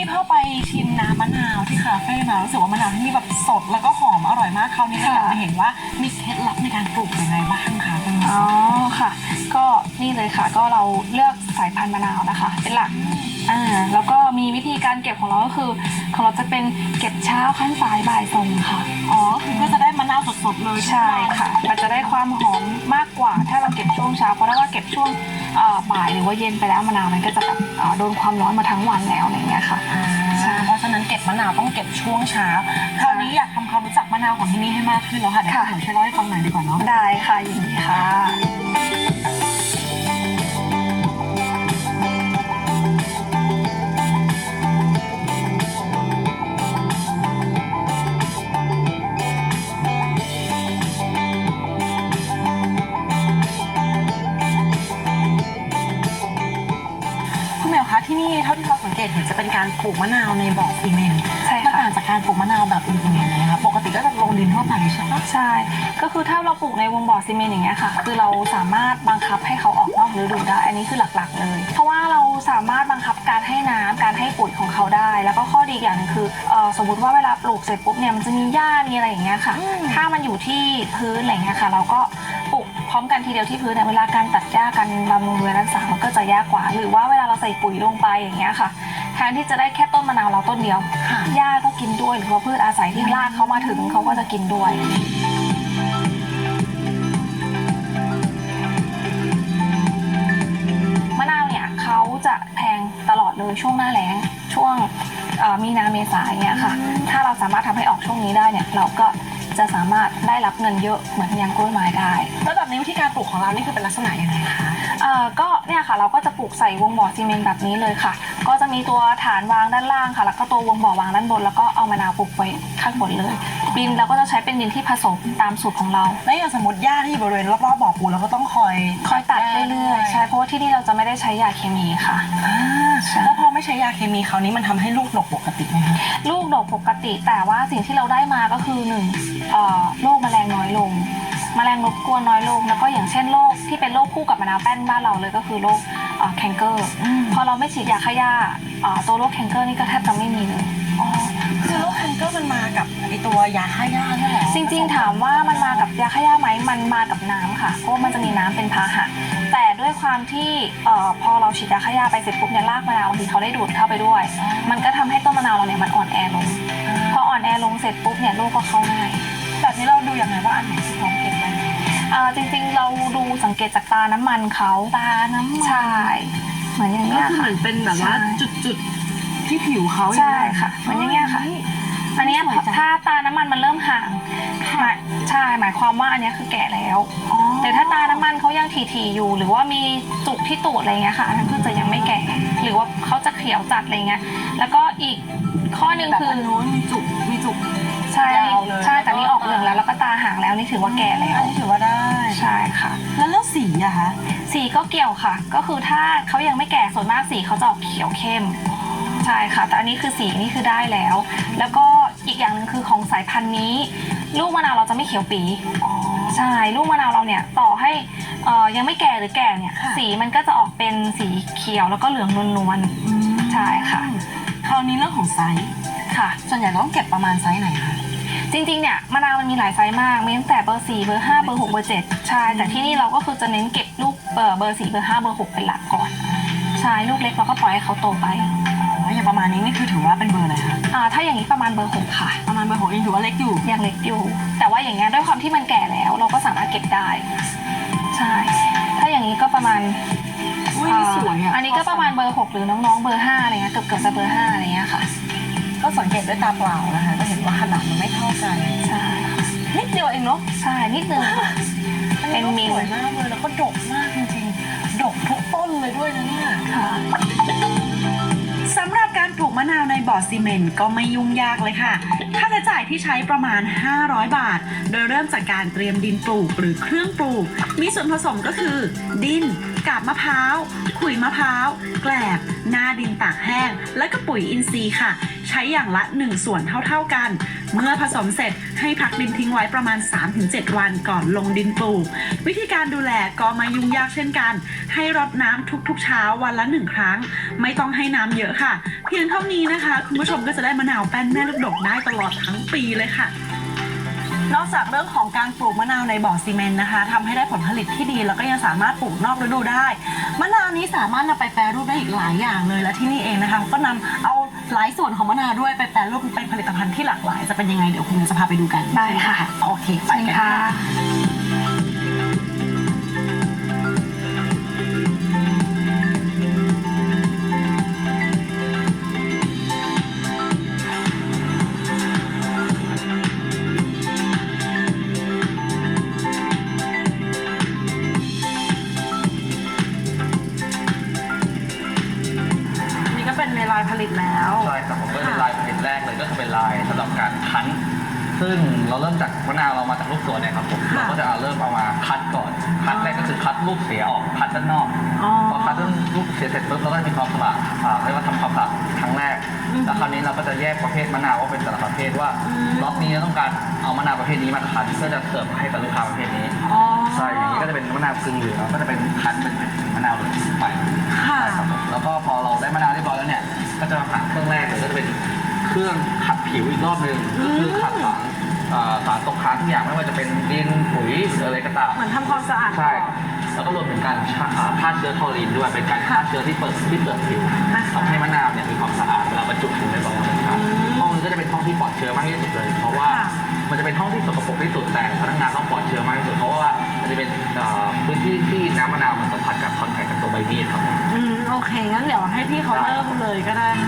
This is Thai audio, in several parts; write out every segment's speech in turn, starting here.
ที่เข้าไปชิมน้ำมะนาวที่คาเฟ่มารู้สึกว่ามะนาวที่นี่แบบสดแล้วก็หอมอร่อยมากคราวนี้เราอยากมาเห็นว่ามีเคล็ดลับในการปลูกยังไงบ้างคะ ออ๋อค่ะ ก็นี่เลยค่ะ ก็เราเลือกสายพันธุ์มะนาวนะคะ เป็นหลักอ่าแล้วก็มีวิธีการเก็บของเราก็คือของเราจะเป็นเก็บเช้าคั้นสายบ่ายส่งค่ะ อ๋อคือก็จะได้มะนาวสดๆเลยใช่ค่ะ มันจะได้ความหอมมากกว่า ถ้าเราเก็บช่วงเช้า เพราะถ้าว่าเก็บช่วงเอ่อบ่ายหรือว่าเย็นไปแล้วมะนาวมันก็จะแบบเอ่อโดนความร้อนมาทั้งวันแล้วอะไรอย่างเงี้ยค่ะ อ่าใช่ เพราะฉะนั้นเก็บมะนาวต้องเก็บช่วงเช้าคราว นี้อยากทำความรู้จักมะนาวของที่นี่ให้มากขึ้นแล้วค่ะเดี๋ยวค่ะคุณหนูช่วยเล่าให้ฟังหน่อยดีกว่าเนาะได้ค่ะยินดีค่ะ คุณแมวคะที่นี่เท่าที่เราสังเกตเห็นจะเป็นการปลูกมะนาวในบ่อซีเมนต์ใช่มันค่ะ ต่างจากการปลูกมะนาวแบบอื่นยังไง ดินทั่วไปใช่ปะใช่ ก็คือถ้าเราปลูกในวงบ่อซีเมนต์อย่างเงี้ยค่ะ คือเราสามารถบังคับให้เขาออกนอกฤดูได้ อันนี้คือหลักๆเลย เพราะว่าเราสามารถบังคับการให้น้ำการให้ปุ๋ยของเขาได้ แล้วก็ข้อดีอีกอย่างหนึงคือเอ่อสมมติว่าเวลาปลูกเสร็จปุ๊บเนี่ยมันจะมีหญ้ามีอะไรอย่างเงี้ยค่ะ ถ้ามันอยู่ที่พื้นอะไรอย่างเงี้ยค่ะ เราก็ปลูกพร้อมกันทีเดียวที่พื้นเนี่ยเวลาการตัดหญ้าการบำรุงดูแลรักษามันก็จะยากกว่า หรือว่าเวลาเราใส่ปุ๋ยลงไปอย่างเงี้ยค่ะแทนที่จะได้แค่ต้นมะนาวเราต้นเดียวหญ้าก็กินด้วยหรือว่าพืชอาศัยที่รากเขามาถึงเขาก็จะกินด้วย มะนาวเนี่ยเขาจะแพงตลอดเลยช่วงหน้าแล้งช่วงมีนาเมษายเงี้ยค่ะ ถ้าเราสามารถทำให้ออกช่วงนี้ได้เนี่ยเราก็จะสามารถได้รับเงินเยอะเหมือนยางกล้วยไม้ได้ แล้วแบบนี้วิธีการปลูกของเรานี่คือเป็นลักษณะยังไงคะ อ่อก็เนี่ยค่ะเราก็จะปลูกใส่วงบ่อซีเมนต์แบบนี้เลยค่ะ ก็จะมีตัวฐานวางด้านล่างค่ะ แล้วก็ตัววงบ่อวางด้านบน แล้วก็เอามะนาวปลูกไว้ข้างบนเลยดินเราก็จะใช้เป็นดินที่ผสมตามสูตรของเรา แล้วอย่างสมมติหญ้าที่อยู่บริเวณรอบๆบ่อปูเราก็ต้องคอยคอยตัดเรื่อยๆใช่เพราะว่าที่นี่เราจะไม่ได้ใช้ยาเคมีค่ะอ่าใช่แล้วพอไม่ใช้ยาเคมีคราวนี้มันทำให้ลูกดกปกติไหมคะ ลูกดกปกติ แต่ว่าสิ่งที่เราได้มาก็คือหนึ่งเอ่อโรคแมลงน้อยลง แมลงรบกวนน้อยลง แล้วก็อย่างเช่นโรคที่เป็นโรคคู่กับมะนาวแป้นบ้านเราเลยก็คือโรคเอ่อแคนเกอร์พอเราไม่ฉีดยาฆ่าหญ้าเอ่อตัวโรคแคนเกอร์นี่ก็แทบจะไม่มีเลยอ๋อคือโรคแคนเกอร์มันมากับไอตัวยาฆ่าหญ้าเนี่ยแหละจริง ๆ ถามว่ามันมากับยาฆ่าหญ้าไหมมันมากับน้ำค่ะเพราะว่ามันจะมีน้ำเป็นพาหะแต่ด้วยความที่เอ่อพอเราฉีดยาฆ่าหญ้าไปเสร็จปุ๊บเนี่ยรากมะนาวบางทีเขาได้ดูดเข้าไปด้วย มันก็ทำให้ต้นมะนาวเราเนี่ยมันอ่อนแอลงพออ่อนแอลงเสร็จปุ๊บเนี่ยโรคก็เข้าง่ายแบบนี้เราดูยังไงว่าอันไหนที่พร้อมเก็บได้เอ่อจริงๆเราดูสังเกตจากตาน้ำมันเขาตาน้ำมันใช่เหมือนอย่างก็เงี้ยคือเหค่ะ มือนเป็นแบบว่าใช่ จุดๆที่ผิวเขาใช่ค่ะเหมือนอย่างเงี้ยค่ะ อันเนี้ยสวยจังถ้าตาน้ำมันมันเริ่มห่างหมายใช่หมายความว่าอันเนี้ยคือแก่แล้วอ๋อแต่ถ้าตาน้ำมันเขายังทีๆอยู่ หรือว่ามีจุกที่ตูดอะไรเงี้ยค่ะอันนั้นคือจะยังไม่แก่ หรือว่าเขาจะ เขียวจัดอะไรเงี้ยแล้วก็อีกข้อหนึ่งแบบคืออันนู้นมีจุกมีจุก ใช่ยาวเลย ใช่แต่นี่ออกเหลืองแล้วแล้วก็ตาห่างแล้วนี่ถือว่าแก่แล้อัวนนี้ถือว่าได้ ใช่ค่ะ แล้วเรื่องสีอะคะสีก็เกี่ยวค่ะ ก็คือถ้าเขายังไม่แก่ส่วนมากสีเขาจะออกเขียวเข้ม ใช่ค่ะ แต่อันนี้คือสีนี่คือได้แล้ว แล้วก็อีกอย่างหนึ่งคือของสายพันธุ์นี้ ลูกมะนาวเราจะไม่เขียวปี อ๋อ ใช่ ลูกมะนาวเราเนี่ยต่อให้เอ่อยังไม่แก่หรือแก่เนี่ยค่ะ สีมันก็จะออกเป็นสีเขียวแล้วก็เหลืองนวลๆ ใช่ค่ะ คราวนี้เรื่องของไซส์ค่ะ ส่วนใหญ่เราต้องเก็บประมาณไซส์ไหนคะ จริงๆ เนี่ยมะนาวมันมีหลายไซส์มากมีตั้งแต่เบอร์4เบอร์5เบอร์6เบอร์7ใช่ แต่ที่นี่เราก็คือจะเน้นเก็บลูกเบอร์เบอร์4เบอร์5เบอร์6เป็นหลักก่อน ใช่ลูกเล็กเราก็ปล่อยให้เขาโตไปอ๋ออย่างประมาณนี้นี่คือถือว่าเป็นเบอร์อะไรคะ อ่าถ้าอย่างนี้ประมาณเบอร์6ค่ะ ประมาณเบอร์หกยังถือว่าเล็กอยู่ ยังเล็กอยู่ แต่ว่าอย่างเงี้ยด้วยความที่มันแก่แล้ว เราก็สามารถเก็บได้ ใช่ ถ้าอย่างนี้ก็ประมาณ อุ้ยอ่าสวยอะอันนี้ก็ประมาณเบอร์ 6 หรือน้องๆเบอร์5อะไรเงี้ยเกือบเกือบจะเบอร์5อะไรเงี้ยค่ะก็สังเกตด้วยตาเปล่านะคะ ก็เห็นว่าขนาดมันไม่เท่ากันใช่นิดเดียวเองเนาะใช่นิดนึงค่ะ เป็นมิล สวยมากเลยแล้วก็ดกมากจริงๆดกทุกต้นเลยด้วยนะเนี่ย ค่ะ สำหรับการปลูกมะนาวในบ่อซีเมนต์ก็ไม่ยุ่งยากเลยค่ะ ค่าใช้จ่ายที่ใช้ประมาณ 500 บาท โดยเริ่มจากการเตรียมดินปลูกหรือเครื่องปลูก มีส่วนผสมก็คือ ดิน กาบมะพร้าว ขุยมะพร้าว แกลบ หน้าดินตากแห้ง และก็ปุ๋ยอินทรีย์ค่ะ ใช้อย่างละ 1 ส่วนเท่าๆกัน เมื่อผสมเสร็จให้พักดินทิ้งไว้ประมาณ 3-7 วันก่อนลงดินปลูก วิธีการดูแลก็ไม่ยุ่งยากเช่นกัน ให้รดน้ำทุกๆ เช้าวันละหนึ่งครั้ง ไม่ต้องให้น้ำเยอะค่ะ เพียงเท่านี้นะคะ คุณผู้ชมก็จะได้มะนาวแป้นแม่ลูกดกได้ตลอดทั้งปีเลยค่ะ นอกจากเรื่องของการปลูกมะนาวในบ่อซีเมนต์นะคะทำให้ได้ผลผลิตที่ดี แล้วก็ยังสามารถปลูกนอกฤดูได้ มะนาวนี้สามารถนำไปแปรรูปได้อีกหลายอย่างเลย และที่นี่เองนะคะ ก็นำเอาหลายส่วนของมะนาวด้วยไปแปรรูปเป็นผลิตภัณฑ์ที่หลากหลาย จะเป็นยังไงเดี๋ยวคุณจะพาไปดูกันได้ค่ะ โอเคไปกันค่ะ ก็เป็นเวลาผลิตแล้ว ใช่ครับผมก็เป็นลายผลิตแรกเลยก็คือเป็นลายสำหรับการคั้น ซึ่งเราเริ่มจากมะนาวเรามาจากลูกสวนเนี่ยครับผมค่ะเราก็จะเอาเริ่มเอามาคัดก่อนคัดแรกก็คือคัดลูกเสียออกคัดด้านนอกอ๋อพอคัดด้านลูกเสียเสร็จปุ๊บเราก็จะมีความสะอาดอ่าเรียกว่าทำความสะอาดครั้งแรกอืมแล้วคราวนี้เราก็จะแยกประเภทมะนาวว่าเป็นแต่ละประเภทว่าอืม ล็อกนี้เราต้องการเอามะนาวประเภทนี้มาคั้นเพื่อจะเสิร์ฟให้กับลูกค้าประเภทนี้ อ๋อ ใช่อย่างนี้ก็จะเป็นมะนาวกึ่งเหลืองก็จะเป็นคั้นเป็นมะนาวเหลืองไปค่ะ ใช่ครับผมแล้วก็พอเราได้มะนาวเรียบร้อยแล้วเนี่ย ก็จะมาผ่านเครื่องแรกเลยก็จะเป็นเครื่องขัดผิวอีกรอบหนึ่งก็คือขัดสารอ่าสารตกค้างทุกอย่างไม่ว่าจะเป็นดินปุ๋ยหรืออะไรก็ตาม เหมือนทำความสะอาดใช่ก่อนแล้วก็รวมถึงการฆ่าอ่าฆ่าเชื้อคลอรีนด้วย เป็นการฆ่าเชื้อที่เปิดที่เปลือกผิวค่ะทำให้มะนาวเนี่ย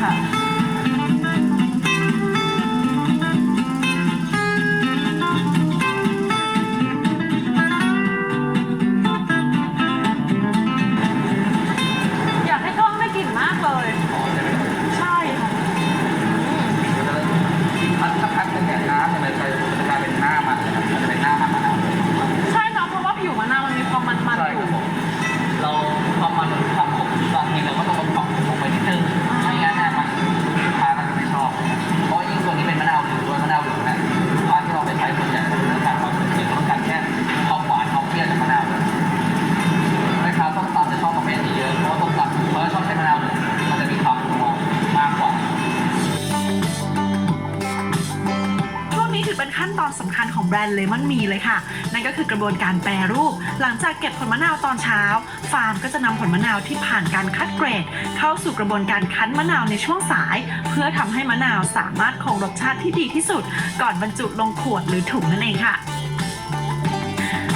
ค่ะ สำคัญของแบรนด์เลมอนมีเลยค่ะ นั่นก็คือกระบวนการแปรรูป หลังจากเก็บผลมะนาวตอนเช้า ฟาร์มก็จะนำผลมะนาวที่ผ่านการคัดเกรด เข้าสู่กระบวนการคั้นมะนาวในช่วงสาย เพื่อทำให้มะนาวสามารถคงรสชาติที่ดีที่สุด ก่อนบรรจุลงขวดหรือถุงนั่นเองค่ะ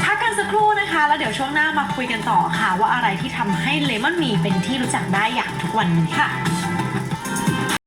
พักกันสักครู่นะคะแล้วเดี๋ยวช่วงหน้ามาคุยกันต่อค่ะ ว่าอะไรที่ทำให้เลมอนมีเป็นที่รู้จักได้อย่างทุกวันนี้ค่ะ